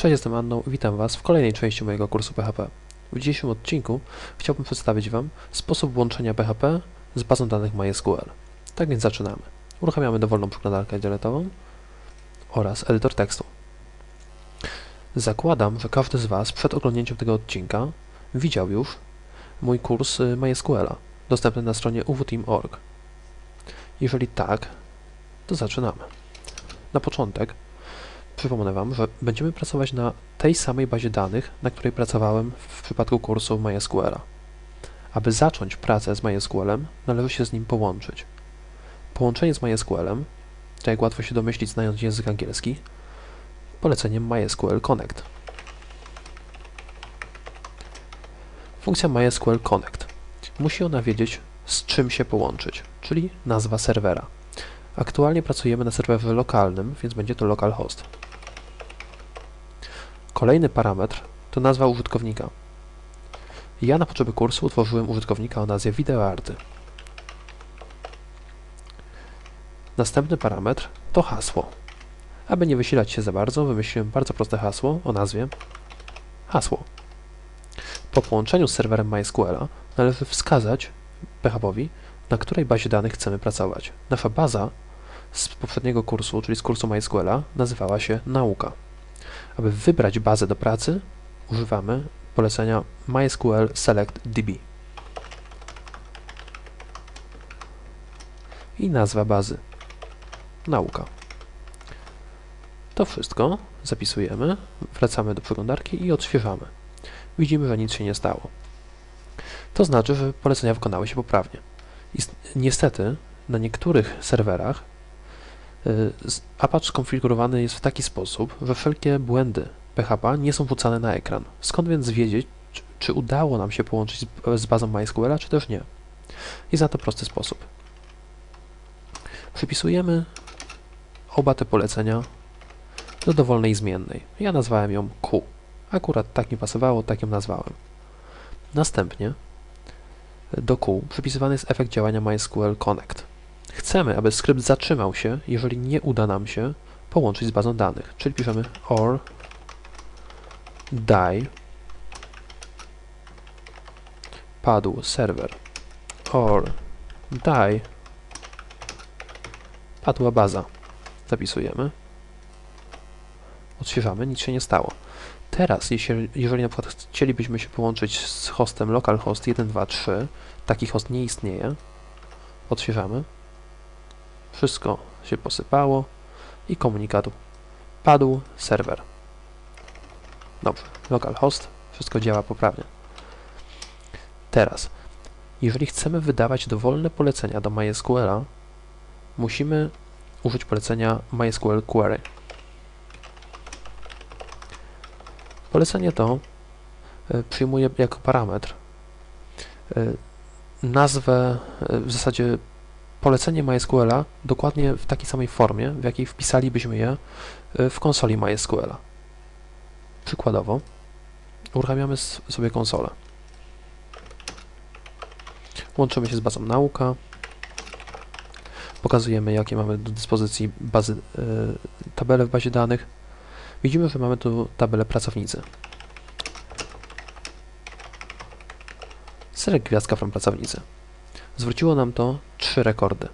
Cześć, jestem Anną witam Was w kolejnej części mojego kursu PHP. W dzisiejszym odcinku chciałbym przedstawić Wam sposób łączenia PHP z bazą danych MySQL. Tak więc zaczynamy. Uruchamiamy dowolną przeglądarkę internetową oraz edytor tekstu. Zakładam, że każdy z Was przed oglądnięciem tego odcinka widział już mój kurs y, MySQL-a, dostępny na stronie uwteam.org. Jeżeli tak, to zaczynamy. Na początek Przypomnę Wam, że będziemy pracować na tej samej bazie danych, na której pracowałem w przypadku kursu MySQL-a. Aby zacząć pracę z MySQL-em, należy się z nim połączyć. Połączenie z MySQL-em, to jak łatwo się domyślić znając język angielski, poleceniem MySQL Connect. Funkcja MySQL Connect. Musi ona wiedzieć, z czym się połączyć, czyli nazwa serwera. Aktualnie pracujemy na serwerze lokalnym, więc będzie to localhost. Kolejny parametr to nazwa użytkownika. Ja na potrzeby kursu utworzyłem użytkownika o nazwie wideoarty. Następny parametr to hasło. Aby nie wysilać się za bardzo, wymyśliłem bardzo proste hasło o nazwie hasło. Po połączeniu z serwerem MySQL należy wskazać PHP-owi, na której bazie danych chcemy pracować. Nasza baza z poprzedniego kursu, czyli z kursu MySQL, nazywała się nauka. Aby wybrać bazę do pracy, używamy polecenia MySQL Select DB. I nazwa bazy. Nauka. To wszystko zapisujemy, wracamy do przeglądarki i odświeżamy. Widzimy, że nic się nie stało. To znaczy, że polecenia wykonały się poprawnie. Niestety na niektórych serwerach Apache skonfigurowany jest w taki sposób, że wszelkie błędy PHP nie są wrzucane na ekran. Skąd więc wiedzieć, czy, udało nam się połączyć z bazą MySQL, czy też nie? Jest na to prosty sposób. Przypisujemy oba te polecenia do dowolnej zmiennej. Ja nazwałem ją Q. Akurat tak mi pasowało, tak ją nazwałem. Następnie do Q przypisywany jest efekt działania MySQL Connect. Chcemy, aby skrypt zatrzymał się, jeżeli nie uda nam się połączyć z bazą danych, czyli piszemy or die padł serwer or die padła baza. Zapisujemy. Odświeżamy, nic się nie stało. Teraz, jeżeli na przykład chcielibyśmy się połączyć z hostem localhost 123, taki host nie istnieje, odświeżamy, wszystko się posypało i komunikat padł serwer. Dobrze, localhost, wszystko działa poprawnie. Teraz, jeżeli chcemy wydawać dowolne polecenia do MySQL-a, musimy użyć polecenia MySQL Query. Polecenie to y, przyjmuje jako parametr y, nazwę, y, w zasadzie polecenie MySQL-a dokładnie w takiej samej formie, w jakiej wpisalibyśmy je w konsoli MySQL-a. Przykładowo, uruchamiamy sobie konsolę. Łączymy się z bazą nauka. Pokazujemy, jakie mamy do dyspozycji bazy, tabele w bazie danych. Widzimy, że mamy tu tabelę pracownicy. Select gwiazdka from pracownicy. Zwróciło nam to trzy rekordy.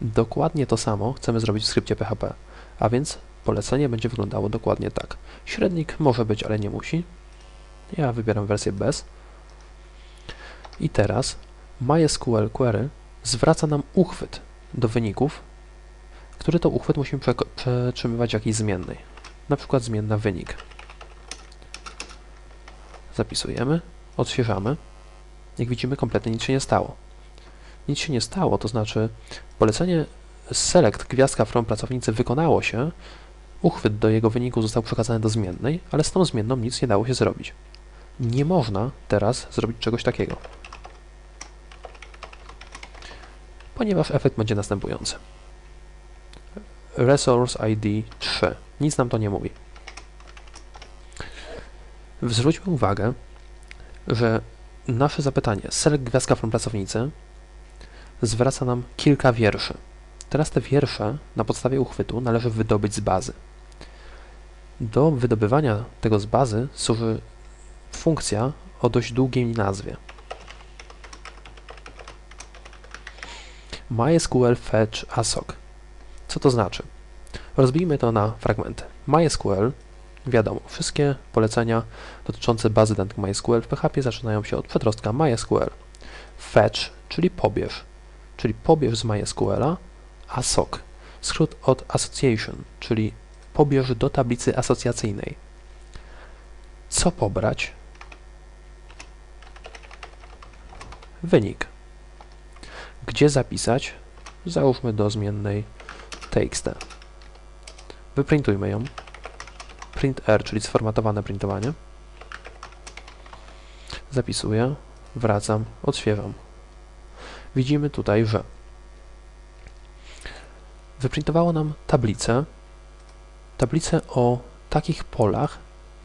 Dokładnie to samo chcemy zrobić w skrypcie PHP, a więc polecenie będzie wyglądało dokładnie tak. Średnik może być, ale nie musi. Ja wybieram wersję bez. I teraz MySQL Query zwraca nam uchwyt do wyników, który to uchwyt musimy przetrzymywać jakiejś zmiennej. Na przykład zmienna wynik. Zapisujemy, odświeżamy. Jak widzimy, kompletnie nic się nie stało nic się nie stało, to znaczy polecenie select gwiazdka from pracownicy wykonało się, uchwyt do jego wyniku został przekazany do zmiennej, ale z tą zmienną nic nie dało się zrobić. Nie można teraz zrobić czegoś takiego, ponieważ efekt będzie następujący. Resource ID 3. Nic nam to nie mówi. Zwróćmy uwagę, że nasze zapytanie select gwiazdka from pracownicy zwraca nam kilka wierszy. Teraz te wiersze na podstawie uchwytu należy wydobyć z bazy. Do wydobywania tego z bazy służy funkcja o dość długiej nazwie. MySQL Fetch ASOC. Co to znaczy? Rozbijmy to na fragmenty. MySQL, wiadomo, wszystkie polecenia dotyczące bazy danych MySQL w PHP zaczynają się od przedrostka MySQL. Fetch, czyli pobierz, czyli pobierz z MySQL-a ASOC, skrót od Association, czyli pobierz do tablicy asocjacyjnej. Co pobrać? Wynik. Gdzie zapisać? Załóżmy do zmiennej txt. Wyprintujmy ją. Print R, czyli sformatowane printowanie. Zapisuję, wracam, odświeżam. Widzimy tutaj, że wyprintowało nam tablicę, tablicę o takich polach,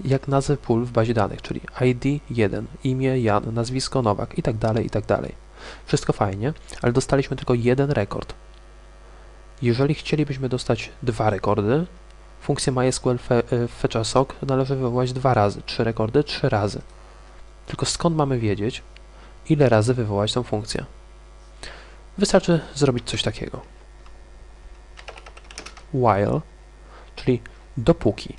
jak nazwy pól w bazie danych, czyli ID 1, imię Jan, nazwisko Nowak i tak dalej, i tak. Wszystko fajnie, ale dostaliśmy tylko jeden rekord. Jeżeli chcielibyśmy dostać dwa rekordy, funkcję MySQL e, fetch sock należy wywołać dwa razy, trzy rekordy, trzy razy. Tylko skąd mamy wiedzieć, ile razy wywołać tą funkcję? Wystarczy zrobić coś takiego. While, czyli dopóki.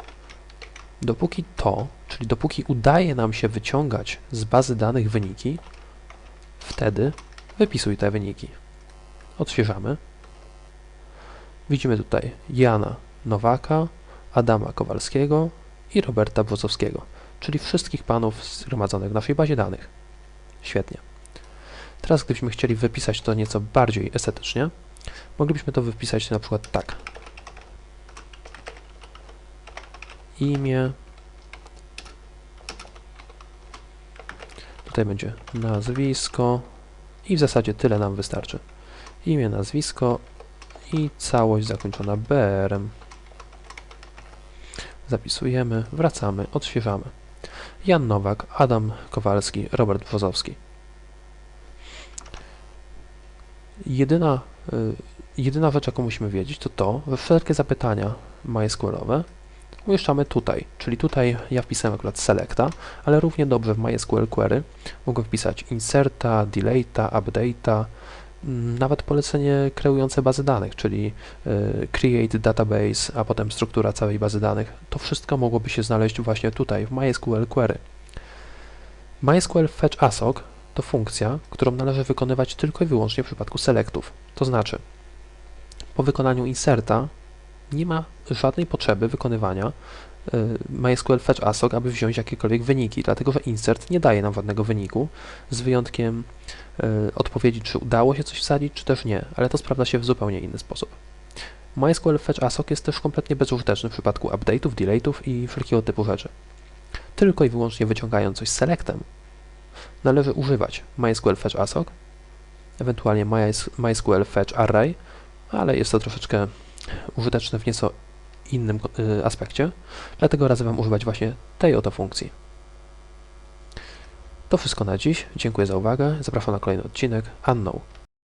Dopóki to, czyli dopóki udaje nam się wyciągać z bazy danych wyniki, wtedy wypisuj te wyniki. Odświeżamy. Widzimy tutaj Jana Nowaka, Adama Kowalskiego i Roberta Błocowskiego, czyli wszystkich panów zgromadzonych w naszej bazie danych. Świetnie. Teraz gdybyśmy chcieli wypisać to nieco bardziej estetycznie, moglibyśmy to wypisać na przykład tak. Imię. Tutaj będzie nazwisko i w zasadzie tyle nam wystarczy. Imię, nazwisko i całość zakończona BR-em. Zapisujemy, wracamy, odświeżamy. Jan Nowak, Adam Kowalski, Robert Wozowski. Jedyna, y, jedyna rzecz, jaką musimy wiedzieć, to to, że wszelkie zapytania MySQL-owe umieszczamy tutaj, czyli tutaj ja wpisałem akurat selecta, ale równie dobrze w MySQL query mogę wpisać inserta, delete'a, update'a, mm, nawet polecenie kreujące bazy danych, czyli y, create database, a potem struktura całej bazy danych. To wszystko mogłoby się znaleźć właśnie tutaj w MySQL query. MySQL fetch ASOC to funkcja, którą należy wykonywać tylko i wyłącznie w przypadku selectów. To znaczy, po wykonaniu inserta nie ma żadnej potrzeby wykonywania y, MySQL Fetch ASOC, aby wziąć jakiekolwiek wyniki, dlatego że insert nie daje nam żadnego wyniku, z wyjątkiem y, odpowiedzi, czy udało się coś wsadzić, czy też nie, ale to sprawdza się w zupełnie inny sposób. MySQL Fetch ASOC jest też kompletnie bezużyteczny w przypadku update'ów, delete'ów i wszelkiego typu rzeczy. Tylko i wyłącznie wyciągając coś selectem, należy używać MySQL Fetch ASOC, ewentualnie MySQL Fetch Array, ale jest to troszeczkę użyteczne w nieco innym y, aspekcie, dlatego radzę Wam używać właśnie tej oto funkcji. To wszystko na dziś. Dziękuję za uwagę. Zapraszam na kolejny odcinek. Unknown.